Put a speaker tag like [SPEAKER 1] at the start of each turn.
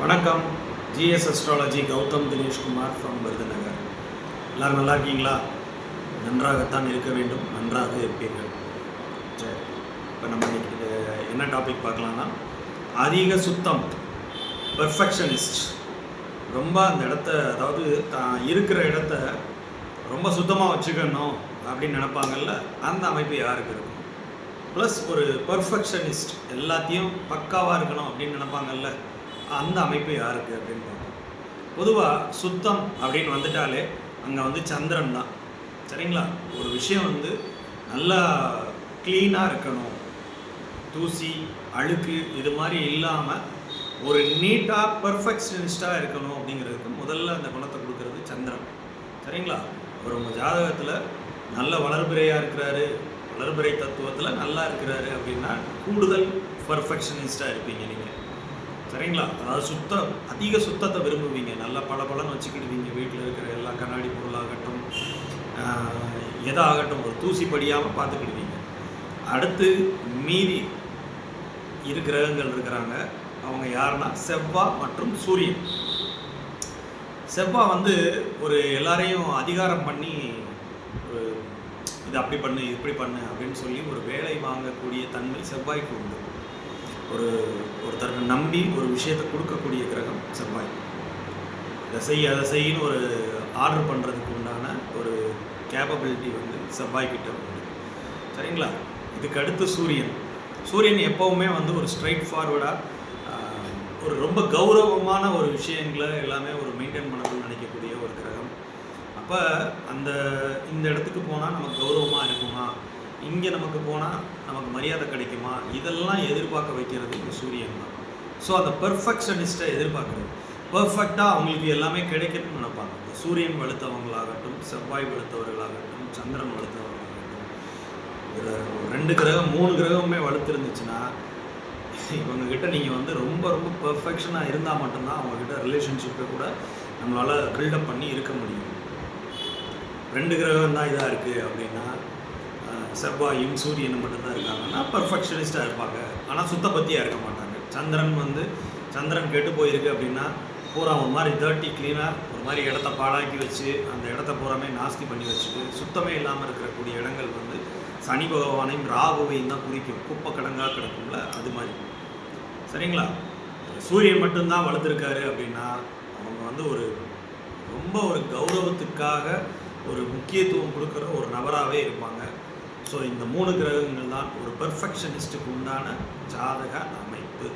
[SPEAKER 1] வணக்கம். GS astrology Gautham Dineshkumar from Virudhunagar. எல்லோரும் நல்லா இருக்கீங்களா? நன்றாகத்தான் இருக்க வேண்டும். நன்றாக இருப்பீர்கள். சரி இப்போ நம்ம இன்னைக்கு என்ன டாபிக் பார்க்கலாம்னா அதிக சுத்தம் பெர்ஃபெக்ஷனிஸ்ட் ரொம்ப அந்த இடத்த அதாவது தான் இருக்கிற இடத்த ரொம்ப சுத்தமாக வச்சுக்கணும் அப்படின்னு நினப்பாங்கல்ல அந்த அமைப்பு யாருக்கு இருக்கும்? ப்ளஸ் ஒரு பர்ஃபெக்ஷனிஸ்ட் எல்லாத்தையும் பக்காவாக இருக்கணும் அப்படின்னு நினைப்பாங்கல்ல அந்த அமைப்பு யாருக்கு அப்படின்னு பொதுவாக சுத்தம் அப்படின்னு வந்துட்டாலே அங்கே வந்து சந்திரன் தான். சரிங்களா? ஒரு விஷயம் வந்து நல்லா க்ளீனாக இருக்கணும். தூசி அழுக்கு இது மாதிரி இல்லாமல் ஒரு நீட்டாக பர்ஃபெக்ஷனிஸ்டாக இருக்கணும் அப்படிங்கிறதுக்கு முதல்ல அந்த குணத்தை கொடுக்கறது சந்திரன். சரிங்களா? அவர் உங்கள் ஜாதகத்தில் நல்ல வளர்பிறையாக இருக்கிறாரு. வளர்பிறை தத்துவத்தில் நல்லா இருக்கிறாரு அப்படின்னா கூடுதல் பர்ஃபெக்ஷனிஸ்டாக இருப்பீங்க நீங்கள் சரிங்களா? அதாவது சுத்தம் அதிக சுத்தத்தை விரும்புவீங்க. நல்லா பல பலன்னு வச்சுக்கிடுவீங்க. வீட்டில் இருக்கிற எல்லா கண்ணாடி பொருளாகட்டும் ஆஹ், எதாகட்டும் ஒரு தூசி படியாமல் பார்த்துக்கிடுவீங்க. அடுத்து மீதி இரு கிரகங்கள் இருக்கிறாங்க. அவங்க யாருன்னா செவ்வாய் மற்றும் சூரியன். செவ்வா வந்து ஒரு எல்லாரையும் அதிகாரம் பண்ணி ஒரு இது அப்படி பண்ணு இது இப்படி பண்ணு அப்படின்னு சொல்லி ஒரு வேலை வாங்கக்கூடிய தன்மை செவ்வாய்க்கு உண்டு. ஒரு ஒருத்தரை நம்பி ஒரு விஷயத்தை கொடுக்கக்கூடிய கிரகம் செவ்வாய். இதை செய் அதை செய்யின்னு ஒரு ஆர்டர் பண்ணுறதுக்கு உண்டான ஒரு கேப்பபிலிட்டி வந்து செவ்வாய் கிட்ட உண்டு. சரிங்களா? இதுக்கு அடுத்து சூரியன். சூரியன் எப்போவுமே வந்து ஒரு ஸ்ட்ரைட் ஃபார்வர்டாக ஒரு ரொம்ப கௌரவமான ஒரு விஷயங்களை எல்லாமே ஒரு மெயின்டைன் பண்ணணும்னு நினைக்கக்கூடிய ஒரு கிரகம். அப்போ அந்த இந்த இடத்துக்கு போனால் நமக்கு கௌரவமாக இருக்குமா? இங்கே நமக்கு போனால் நமக்கு மரியாதை கிடைக்குமா? இதெல்லாம் எதிர்பார்க்க வைக்கிறது இந்த சூரியன் தான். ஸோ அந்த பெர்ஃபெக்ஷனிஸ்ட்டை எதிர்பார்க்குறது. பர்ஃபெக்டாக அவங்களுக்கு எல்லாமே கிடைக்கணும்னு நினைப்பாங்க. இந்த சூரியன் வலுத்தவங்களாகட்டும் செவ்வாய் வலுத்தவர்களாகட்டும் சந்திரன் வலுத்தவர்களாகட்டும் இதில் ரெண்டு கிரகம் மூணு கிரகமுமே வலுத்திருந்துச்சுன்னா இவங்ககிட்ட நீங்கள் வந்து ரொம்ப ரொம்ப பெர்ஃபெக்ஷனாக இருந்தால் மட்டும்தான் அவங்கக்கிட்ட ரிலேஷன்ஷிப்பை கூட நம்மளால் பில்டப் பண்ணி இருக்க முடியும். ரெண்டு கிரகம் தான் இதாக இருக்குது அப்படின்னா செவ்வாயும் சூரியனும் மட்டும்தான் இருக்காங்கன்னா பர்ஃபெக்ஷனிஸ்டாக இருப்பாங்க. ஆனால் சுத்த பற்றியாக இருக்க மாட்டாங்க. சந்திரன் வந்து சந்திரன் கெட்டு போயிருக்கு அப்படின்னா பூரா ஒரு மாதிரி தேர்ட்டி க்ளீனாக ஒரு மாதிரி இடத்த பாழாக்கி வச்சு அந்த இடத்த பூராமே நாஸ்தி பண்ணி வச்சுட்டு சுத்தமே இல்லாமல் இருக்கக்கூடிய இடங்கள் வந்து சனி பகவானையும் ராகுவையும் தான் குறிக்கும். குப்பை கடங்காக கிடக்கும்ல அது மாதிரி. சரிங்களா? சூரியன் மட்டும்தான் வளர்த்துருக்காரு அப்படின்னா அவங்க வந்து ஒரு ரொம்ப ஒரு கௌரவத்துக்காக ஒரு முக்கியத்துவம் கொடுக்குற ஒரு நபராகவே இருப்பாங்க. ஸோ இந்த மூணு கிரகங்கள் தான் ஒரு பெர்ஃபெக்ஷனிஸ்ட்டுக்கு உண்டான ஜாதக அமைப்பு.